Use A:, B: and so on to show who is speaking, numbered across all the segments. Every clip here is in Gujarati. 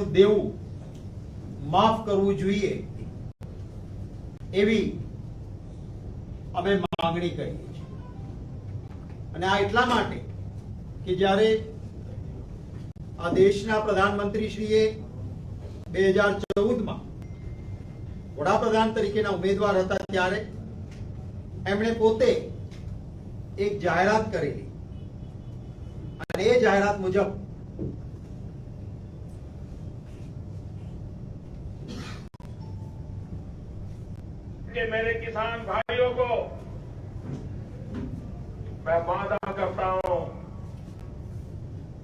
A: એનું દેવું માફ કરવું જોઈએ એવી અમે માંગણી કરીએ છીએ. અને આ એટલા માટે કે જ્યારે આ દેશના પ્રધાનમંત્રી શ્રીએ બે હજાર ચૌદમાં વડાપ્રધાન તરીકેના ઉમેદવાર હતા ત્યારે એમણે પોતે એક જાહેરાત કરેલી. અને એ જાહેરાત મુજબ
B: कि मेरे किसान भाइयों को मैं वादा करता हूँ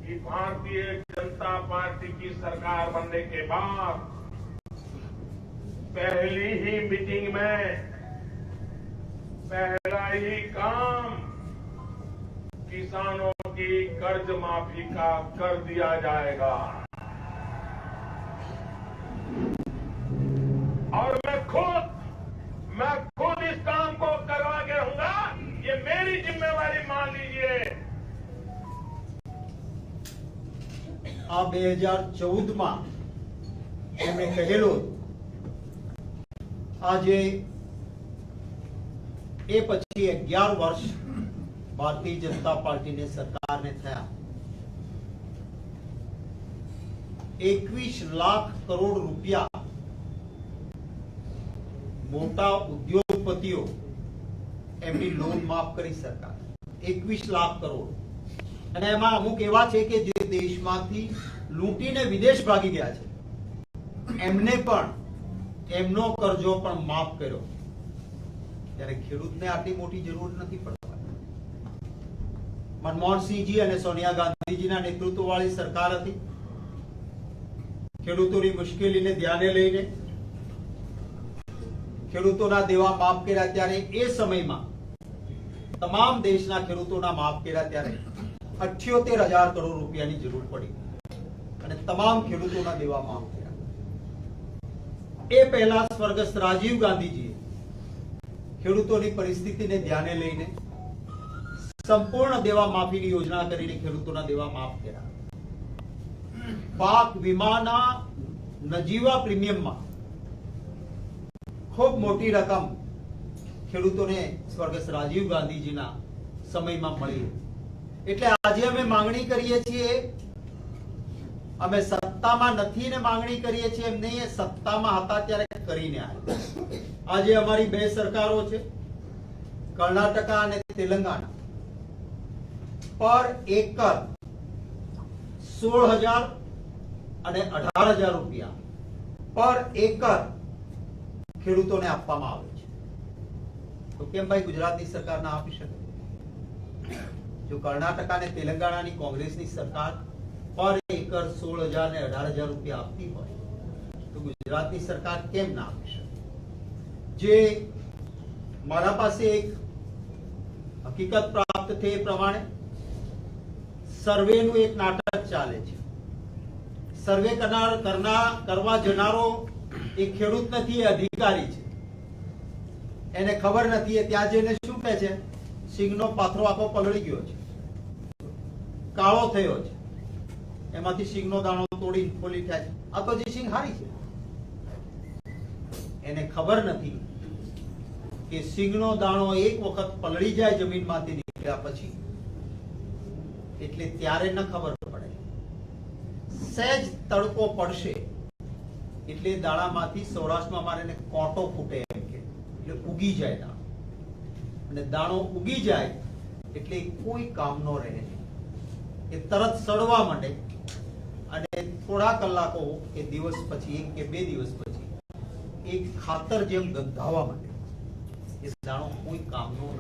B: कि भारतीय जनता पार्टी की सरकार बनने के बाद पहली ही मीटिंग में पहला ही काम किसानों की कर्ज माफ़ी का कर दिया जाएगा। और मैं खुद
A: આ બે હજાર ચૌદમાં એમણે કહેલું, આજે એ પછી અગિયાર વર્ષ ભારતીય જનતા પાર્ટીને સરકારને થયા. એકવીસ લાખ કરોડ રૂપિયા મોટા ઉદ્યોગપતિઓ એમની લોન માફ કરી સરકાર. એકવીસ લાખ કરોડ. અને એમાં અમુક એવા છે કે જે દેશમાંથી લૂંટીને વિદેશ ભાગી ગયા છે. એમને પણ, એમનો કરજો પણ માફ કર્યો. ત્યારે ખેડૂતને આટલી મોટી જરૂર નથી પડવાની મનમોહનસિંહજી અને સોનિયા ગાંધીજીના નેતૃત્વ વાળી સરકાર હતી. ખેડૂતોની મુશ્કેલીને ધ્યાને લઈને, ખેડૂતોના દેવા માફ કર્યા ત્યારે એ સમયમાં, તમામ દેશના ખેડૂતોના માફ કર્યા ત્યારે અઠ્યોતેર હજાર કરોડ રૂપિયાની જરૂર પડી. અને તમામ ખેડૂતોના દેવા માફ એ પહેલા સ્વર્ગસ્થ રાજીવ ગાંધીજીએ ખેડૂતોની પરિસ્થિતિને ધ્યાને લઈને સંપૂર્ણ દેવા માફીની યોજના કરીને ખેડૂતોના દેવા માફ કર્યા. પાક વીમાના નજીવા પ્રીમિયમમાં ખૂબ મોટી રકમ ખેડૂતોને સ્વર્ગસ્થ રાજીવ ગાંધીજીના સમયમાં મળી. એટલે આજે અમે માંગણી કરીએ છીએ, અમે સત્તામાં નથી ને માંગણી કરીએ છીએ, એમ નહીં સત્તામાં હતા ત્યારે કરીને આવ્યા. આજે અમારી બે સરકારો છે, કર્ણાટકા અને તેલંગાણા. પર એકર સોળ હજાર અને અઢાર હજાર રૂપિયા પર એકર ખેડૂતોને આપવામાં આવે છે. તો કેમ ભાઈ ગુજરાતની સરકાર ના આપી શકે? જો કર્ણાટક અને તેલંગાણાની કોંગ્રેસની સરકાર પર એકર સોળ હજાર ને અઢાર હજાર રૂપિયા આપતી હોય, તો ગુજરાતની સરકાર કેમ ના આપી શકે? જે મારા પાસે એક હકીકત પ્રાપ્ત થઈ એ પ્રમાણે સર્વેનું એક નાટક ચાલે છે. સર્વે કરનાર કરનાર કરવા જનારો એ ખેડૂત નથી, એ અધિકારી છે. એને ખબર નથી, એ ત્યાં જઈને શું કહે છે? સિંગનો પાથરો આખો પલળી ગયો છે. કાળો થયો છે. એમાંથી સિંગનો દાણો તોડી ખોલી થાય છે. આ તો સિંગ હારી છે. એને ખબર નથી કે સિંહનો દાણો એક વખત પલળી જાય જમીનમાંથી નીકળ્યા પછી. એટલે ત્યારે ન ખબર પડે. સહેજ તડકો પડશે એટલે દાણામાંથી સૌરાષ્ટ્રમાં એને કોટો ફૂટે એમ કે. એટલે ઉગી જાય દાણો. અને દાણો ઉગી જાય એટલે કોઈ કામનો રહે નહીં. એ તરત સડવા માંડે. અને થોડા કલાકો કે દિવસ પછી એક કે બે દિવસ પછી, એક ખાતર જેમ ગંધાવા માંડે. એ દાણો કોઈ કામનો ન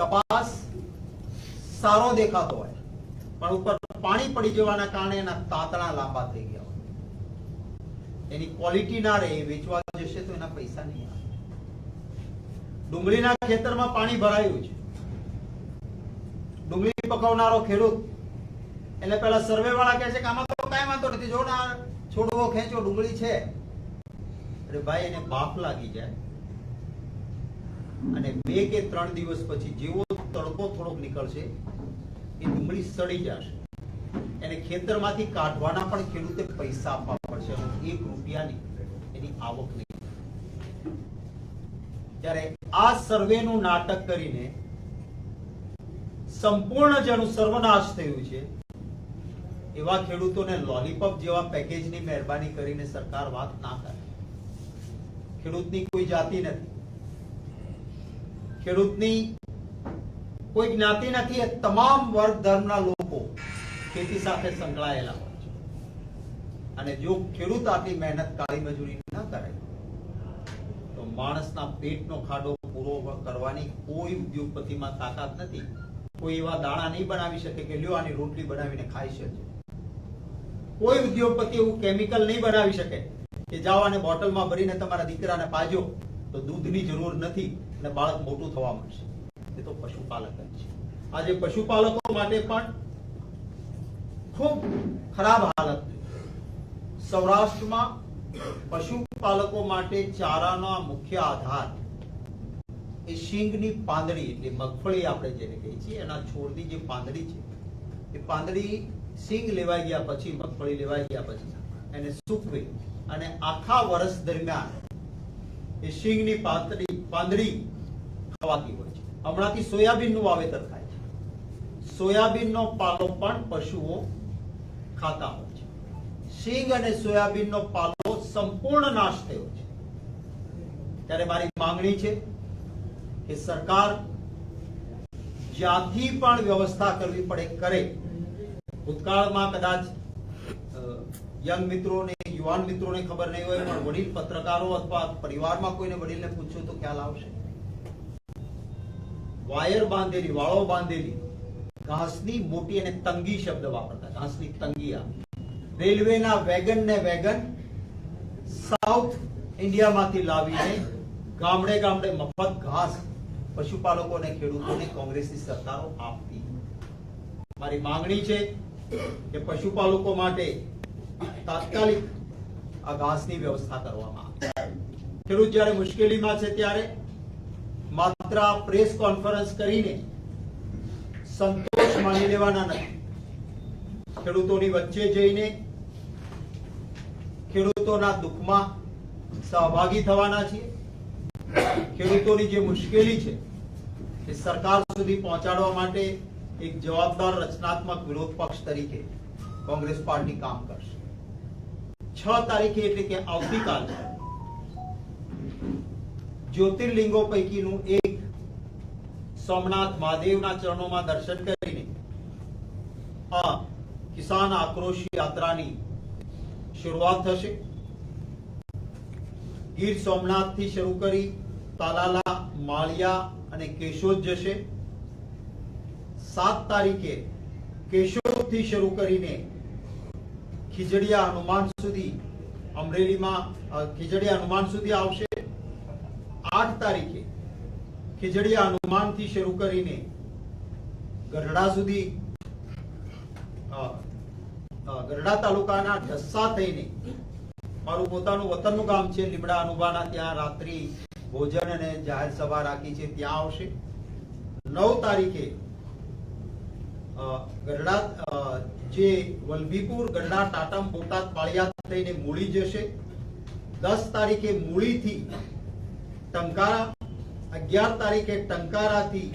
A: કપાસ સારો દેખાતો હોય, પણ ઉપર પાણી પડી જવાના કારણે એના તાતણા લાંબા થઈ ગયા હોય. એની ક્વોલિટી ના રહે, વેચવા જશે તો એના પૈસા નહીં આવે. ડુંગળીના ખેતરમાં પાણી ભરાયું છે. ડુંગળી પકવનારો ખેડૂત. એટલે પેલા સર્વે વાળા કહે છે કે આમાં તો કાંઈ વાંધો નથી. જો છોડવો ખેંચો ડુંગળી છે. અરે ભાઈ, એને બાફ લાગી જાય. અને બે કે ત્રણ દિવસ પછી જેવો તડકો થોડોક નીકળશે, એ ડુંગળી સડી જશે. એને ખેતરમાંથી કાઢવાના પણ ખેડૂતે પૈસા આપવા પડશે. એક રૂપિયાની એની આવક નહીં. ત્યારે આ સર્વેનું નાટક કરીને સંપૂર્ણ જેનો સર્વનાશ થયું છે. એવા ખેડૂતોને લોલીપોપ જેવા પેકેજની મહેરબાની કરીને સરકાર વાત ના કરે. ખેડૂતની કોઈ જાતિ નથી. ખેડૂતની કોઈ જ્ઞાતિ નથી, એ તમામ વર્ગ ધર્મના લોકો ખેતી સાથે સંકળાયેલા હોય છે. અને જો ખેડૂત આટલી મહેનત કાળી મજૂરી ન કરે, તો માણસના પેટનો ખાડો પૂરો કરવાની કોઈ ઉદ્યોગપતિમાં તાકાત નથી. કોઈ એવા દાણા નહીં બનાવી શકે કે લ્યો આની રોટલી બનાવીને ખાઈ શકે. કોઈ ઉદ્યોગપતિ એવું કેમિકલ નહીં બનાવી શકે કે જાઓ અને બોટલમાં ભરીને તમારા દીકરાને પાજો તો દૂધની જરૂર નથી અને બાળક મોટું થવા મળશે એ તો પશુપાલક જ છે. આજે પશુપાલકો માટે પણ ખૂબ ખરાબ હાલત સૌરાષ્ટ્રમાં પશુપાલકો માટે ચારાનો મુખ્ય આધાર એ શીંગની પાંદડી એટલે મગફળી આપણે જેને કહીએ છીએ, એના છોડની જે પાંદડી છે, એ પાંદડી શીંગ લેવાઈ ગયા પછી, મગફળી લેવાઈ ગયા પછી, એને સૂકવી અને આખા વર્ષ દરમિયાન એ શીંગની પાંદડી પાંદડી ખવાતી હોય છે. હમણાંથી સોયાબીનનું વાવેતર થાય છે. સોયાબીનનો પાલો પણ પશુઓ ખાતા હોય છે. શીંગ અને સોયાબીનનો પાલો સંપૂર્ણ નાશ થયો છે. ત્યારે મારી માંગણી છે કે સરકાર જ્યાંથી પણ વ્યવસ્થા કરવી પડે, કરે. ભૂતકાળમાં કદાચ યંગ મિત્રોને, યુવાન મિત્રોને ખબર નહીં હોય, પણ વડીલ પત્રકારો અથવા પરિવારમાં કોઈને વડીલને પૂછ્યું તો ખ્યાલ આવશે. વાયર બાંધેલી, વાળો બાંધેલી, ઘાસની મોટી અને તંગી શબ્દ વાપરતા, ઘાસની તંગી આ. રેલવેના વેગન ને વેગન સાઉથ ઇન્ડિયામાંથી લાવીને ગામડે ગામડે મફત ઘાસ પશુપાલકો અને ખેડૂતોને કોંગ્રેસની સરકારો આપતી. મારી માંગણી છે કે પશુપાલકો માટે તાત્કાલિક આ ઘાસની વ્યવસ્થા કરવામાં આવે. ખેડૂત જ્યારે મુશ્કેલીમાં છે ત્યારે માત્ર પ્રેસ કોન્ફરન્સ કરીને સંતોષ માની લેવાના નથી. ખેડૂતોની વચ્ચે જઈને ખેડૂતોના દુઃખમાં સહભાગી થવાના છીએ. ખેડૂતોની જે મુશ્કેલી છે એ સરકાર સુધી પહોંચાડવા માટે એક જવાબદાર રચનાત્મક વિરોધ પક્ષ તરીકે કોંગ્રેસ પાર્ટી કામ કરશે. છ તારીખે એટલે કે આવતીકાલ જ્યોતિર્લિંગો પૈકીનું એક સોમનાથ મહાદેવના ચરણોમાં દર્શન કરીને આ કિસાન આક્રોશ યાત્રાની શરૂઆત થશે. ગીર સોમનાથથી શરૂ કરી તાલાલા, માળિયા અને કેશોદ જશે. સાત તારીખે કેશોદથી શરૂ કરીને ખીજડીયા હનુમાન સુધી, અમરેલીમાં ખીજડીયા હનુમાન સુધી આવશે. આઠ તારીખે ખીજડીયા હનુમાનથી શરૂ કરીને ગઢડા સુધી ગઢડા તાલુકાના ઢસ્સા થઈને મારું પોતાનું વતનનું ગામ છે, લીમડા અનુભાના ત્યાં રાત્રિ ભોજન અને જાહેર સભા રાખી છે, ત્યાં આવશે. નવ તારીખે ગઢડા જે વલભીપુર, ગઢડા ટાટમ બોટાદ, પાળિયાદ થઈને મૂળી જશે. દસ તારીખે મૂળીથી ટંકારા, અગિયાર તારીખે ટંકારાથી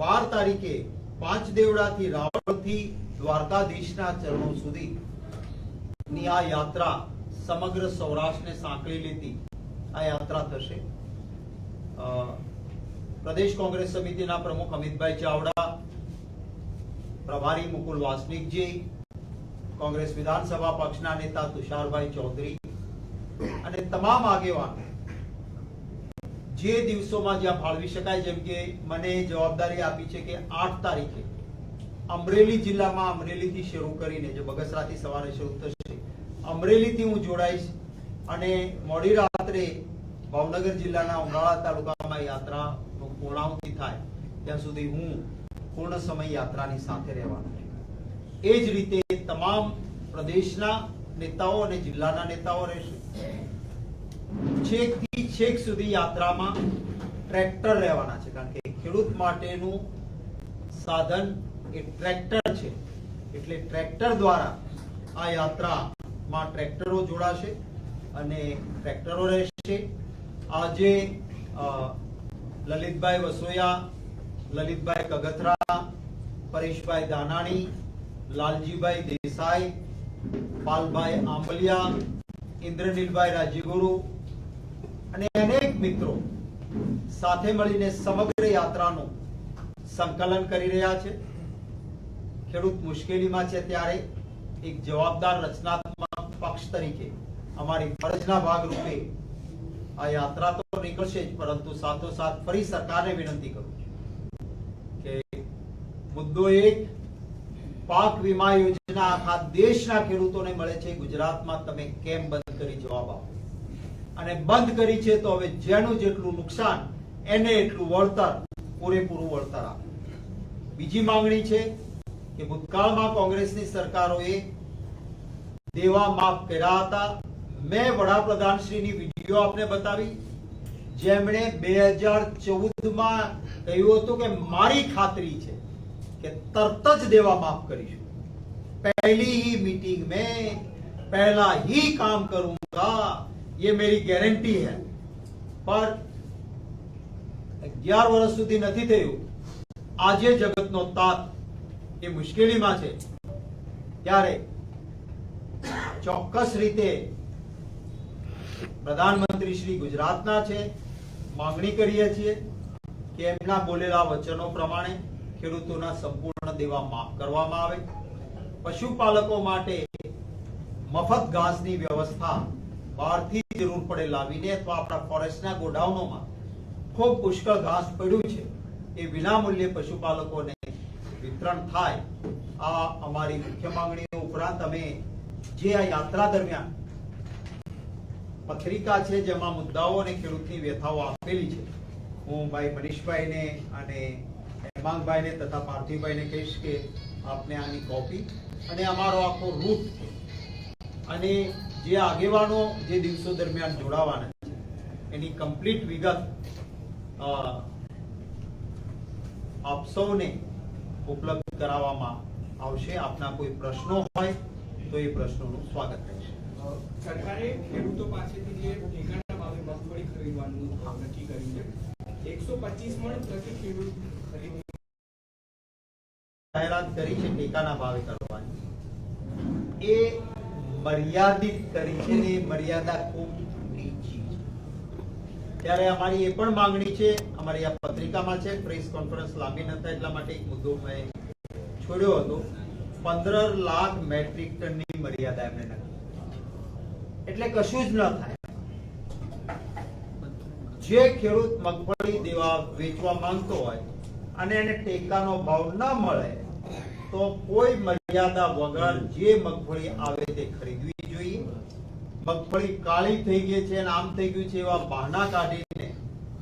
A: બાર તારીખે પાંચ દેવડાથી રાવણથી દ્વારકાધીશના ચરણો સુધી. ની આ યાત્રા સમગ્ર સૌરાષ્ટ્રને સાંકળી લેતી આ યાત્રા થશે. પ્રદેશ કોંગ્રેસ સમિતિના પ્રમુખ અમિતભાઈ ચાવડા, પ્રભારી મુકુલ વાસનિકજી, કોંગ્રેસ વિધાનસભા પક્ષના નેતા તુષારભાઈ ચૌધરી અને તમામ આગેવાન. જે દિવસોમાં જ્યાં ફાળવી શકાય જેમ કે મને જવાબદારી આપી છે કે આઠ તારીખે અમરેલી જિલ્લામાં અમરેલીથી શરૂ કરીને, જે બગસરાથી સવારે શરૂ થશે, અમરેલીથી હું જોડાઈશ અને મોડી રાત્રે ભાવનગર જિલ્લાના ઉમરાળા તાલુકામાં યાત્રાનું પૂર્ણાહુતિ થાય, ત્યાં સુધી હું પૂર્ણ સમય યાત્રાની સાથે રહેવાનો એ જ રીતે તમામ પ્રદેશના નેતાઓ અને જિલ્લાના નેતાઓ રહેશે. છેકથી છેક સુધી યાત્રામાં ટ્રેક્ટર રહેવાના છે, કારણ કે ખેડૂત માટેનું સાધન એ ટ્રેક્ટર છે. એટલે ટ્રેક્ટર દ્વારા આ યાત્રામાં ટ્રેક્ટરો જોડાશે. અને ટ્રેક્ટરો રહેશે. આજે લલિતભાઈ વસોયા, લલિતભાઈ કગથરા, પરેશભાઈ દાનાણી, લાલજીભાઈ દેસાઈ, પાલભાઈ આંબલિયા, ઇન્દ્રનીલભાઈ રાજ્યગુરુ અને અનેક મિત્રો સાથે મળીને સમગ્ર યાત્રાનું સંકલન કરી રહ્યા છે. ખેડૂત મુશ્કેલીમાં છે ત્યારે એક જવાબદાર રચનાત્મક પક્ષ તરીકે અમારી ફરજના ભાગરૂપે આ યાત્રા તો નીકળશે જ, પરંતુ સાથોસાથ ફરી સરકારને વિનંતી કરું છું કે મુદ્દો એક પાક વીમા યોજના આખા દેશના ખેડૂતોને મળે છે. ગુજરાતમાં તમે કેમ બંધ કરી જવાબ આપો? અને બંધ કરી છે તો હવે જેનું જેટલું નુકસાન, એને એટલું વળતર, પૂરેપૂરું વળતર આપે. બીજી માંગણી છે કે ભૂતકાળમાં કોંગ્રેસની સરકારોએ દેવા માફ કર્યા હતા. મેં વડાપ્રધાનશ્રીની વિડીયો આપને બતાવી જેમણે બે હજાર ચૌદમાં કહ્યું હતું કે મારી ખાતરી છે કે તરત જ દેવા માફ કરીશું पहली ही मीटिंग में पहला ही काम करूंगा ये मेरी गारंटी है पर અગિયાર વર્ષ સુધી નથી થયું આજે જગતનો તાત એ મુશ્કેલીમાં છે ત્યારે ચોક્કસ રીતે પ્રધાનમંત્રી શ્રી ગુજરાતના છે. માંગણી કરીએ છીએ કે એમના બોલેલા વચનો પ્રમાણે ખેડૂતોના સંપૂર્ણ દેવા માફ કરવામાં આવે. પશુપાલકો માટે મફત ઘાસની વ્યવસ્થા બહારથી જરૂર પડે લાવીને અથવા આપણા ફોરેસ્ટના ગોડાઉનોમાં ખૂબ પુષ્કળ ઘાસ પડ્યું છે એ વિનામૂલ્યે પશુપાલકોને વિતરણ થાય. આ અમારી મુખ્ય માંગણીઓ ઉપરાંત અમે જે આ યાત્રા દરમિયાન પત્રિકા છે જેમાં મુદ્દાઓ અને ખેડૂતની વ્યથાઓ આપેલી છે. હું ભાઈ મનીષભાઈને અને હેમાંગભાઈને તથા પાર્થિવભાઈને કહીશ કે આપને આની કોપી અને અમારો આખો રૂટ અને જે આગેવાનો જે દિવસો દરમિયાન જોડાવાના છે, એની કમ્પ્લીટ વિગત આપ સૌને ઉપલબ્ધ કરાવવામાં આવશે. આપના કોઈ પ્રશ્નો હોય તો એ પ્રશ્નોનું સ્વાગત રહેશે
C: સરકારે ખેડૂતો પાસેથી જે ટેકાના ભાવે મગફળી ખરીદવાનું નક્કી કર્યું છે. એકસો પચીસ મણ પ્રતિ ખેડૂત
A: જાહેરાત કરી છે ટેકાના ભાવે કરવાની. એ મર્યાદિત કરી છે ને મર્યાદા ખૂબ ત્યારે અમારી એ પણ માંગણી છે, અમારી આ પત્રિકામાં છે, પ્રેસ કોન્ફરન્સ લાંબી ન થાય એટલા માટે એક મુદ્દો મેં છોડ્યો હતો. પંદર લાખ મેટ્રિક ટનની મર્યાદા એમણે નક્કી એટલે કશું જ ન થાય. જે ખેડૂત મગફળી દેવા વેચવા માંગતો હોય અને એને ટેકાનો ભાવ ન મળે, તો કોઈ મર્યાદા વગર જે મગફળી આવે તે ખરીદવી જોઈએ. મગફળી કાળી થઈ ગઈ છે આમ થઈ ગયું છે એવા બહાના કાઢીને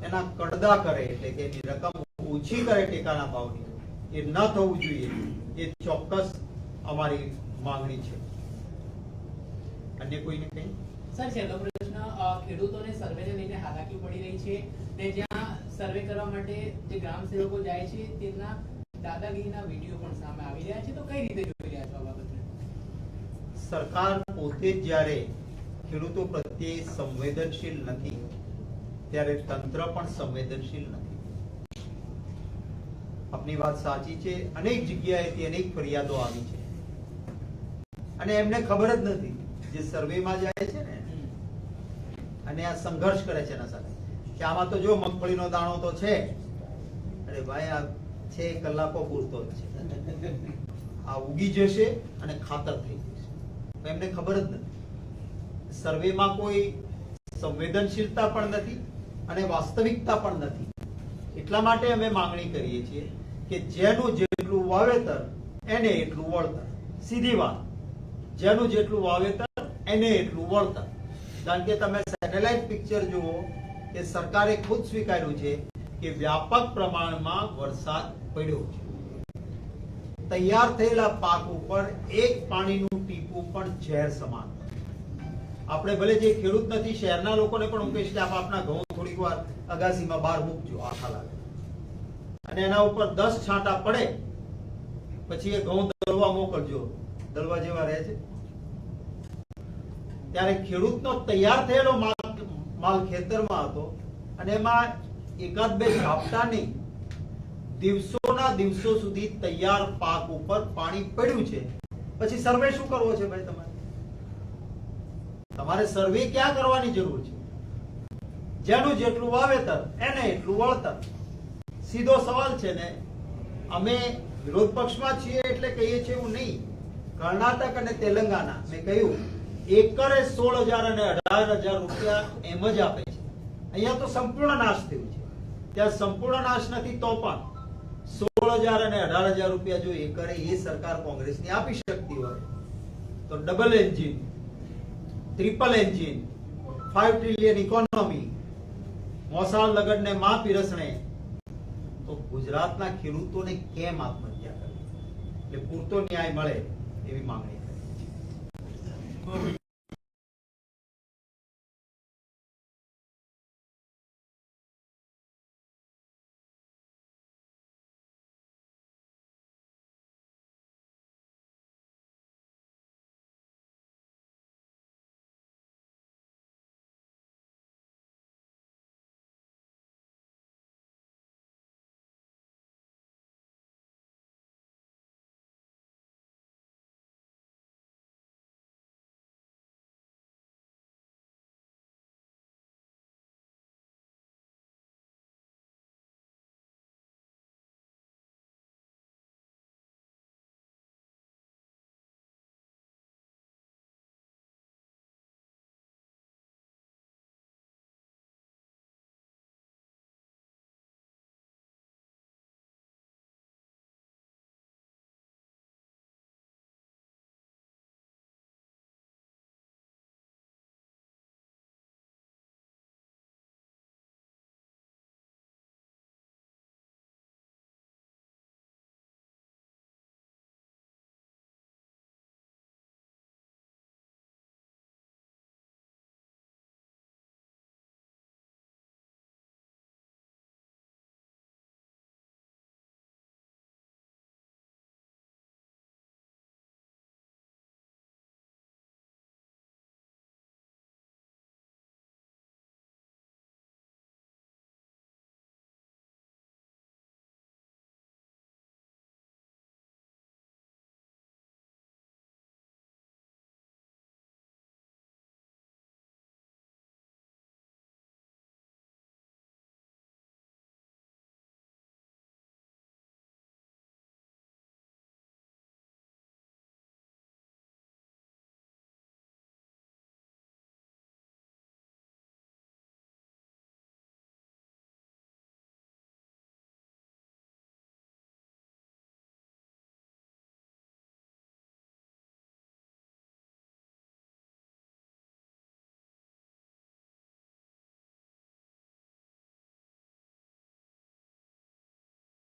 A: એના કડદા કરે એટલે કે એની રકમ ઓછી કરે ટેકાના ભાવની. એ ન થવું જોઈએ. એ ચોક્કસ અમારી માંગણી છે. અન્ય કોઈને કઈ?
D: સર છેલ્લો પ્રશ્ન ખેડૂતોને સર્વેને લઈને હાલાકી પડી રહી છે ને જ્યાં સર્વે કરવા માટે જે ગ્રામ સેવકો જાય છે તેમના દાદાગીરીના વીડિયો પણ સામે આવી રહ્યા છે. તો કઈ રીતે જોઈ રહ્યા છો આ બાબતને?
A: સરકાર પોતે જ્યારે ખેડૂતો પ્રત્યે સંવેદનશીલ નથી ત્યારે તંત્ર પણ સંવેદનશીલ નથી. આપની વાત સાચી છે. અનેક જગ્યાએથી અનેક ફરિયાદો આવી છે. અને એમને ખબર જ નથી જે સર્વેમાં જાય છે ને, અને આ સંઘર્ષ કરે છે એના સાથે. કે આમાં તો જો મગફળીનો દાણો તો છે. અરે ભાઈ, આ છે કલાકો પૂરતો જ છે. આ ઉગી જશે અને ખાતર થઈ જશે. એમને ખબર જ નથી. સર્વેમાં કોઈ સંવેદનશીલતા પણ નથી અને વાસ્તવિકતા પણ નથી. એટલા માટે અમે માંગણી કરીએ છીએ કે જેનું જેટલું વાવેતર, એને એટલું વળતર. સીધી વાત. જેનું જેટલું વાવેતર, એને એટલું વળતર. કારણ કે તમે સેટેલાઇટ પિક્ચર જુઓ કે સરકારે ખુદ સ્વીકાર્યું છે કે વ્યાપક પ્રમાણમાં વરસાદ પડ્યો છે. તૈયાર થયેલા પાક ઉપર એક પાણીનું ટીપું પણ ઝેર સમાન આપણે ભલે જે ખેડૂત નથી, શહેરના લોકોને પણ હું કહીશ કે આપ આપના ઘઉં થોડીક વાર અગાસીમાં બહાર મૂકજો, આખા લાગે. અને એના ઉપર દસ છાંટા પડે, પછી એ ઘઉં દળવા મોકલજો. દળવા જેવા રહે છે. ત્યારે ખેડૂતનો તૈયાર થયેલો માલ માલ ખેતરમાં હતો અને એમાં એકાદ બે ઝાપટા નહીં દિવસોના દિવસો સુધી તૈયાર પાક ઉપર પાણી પડ્યું છે. પછી સર્વે શું કરવો છે ભાઈ તમારે? તમારે સર્વે ક્યાં કરવાની જરૂર છે? જેનું જેટલું વાવેતર, એને એટલું વળતર. સીધો સવાલ છે ને, અમે વિરોધ પક્ષમાં છીએ એટલે કહીએ છીએ એવું નહીં. કર્ણાટક અને તેલંગાના મેં કહ્યું, એકરે સોળ હજાર અને અઢાર હજાર રૂપિયા એમ જ આપે છે. અહીંયા તો સંપૂર્ણ નાશ થયું છે. ત્યાં સંપૂર્ણ નાશ નથી તો પણ સોળ હજાર અને અઢાર હજાર રૂપિયા જો એકરે એ સરકાર કોંગ્રેસની આપી શકતી હોય, તો double engine triple engine, five trillion economy, મોસાળ લગડને માં પીરસણે, તો ગુજરાતના ખેડૂતોને કેમ આત્મહત્યા કરવી? એટલે પૂરતો ન્યાય મળે. એવી માંગણી કરી છે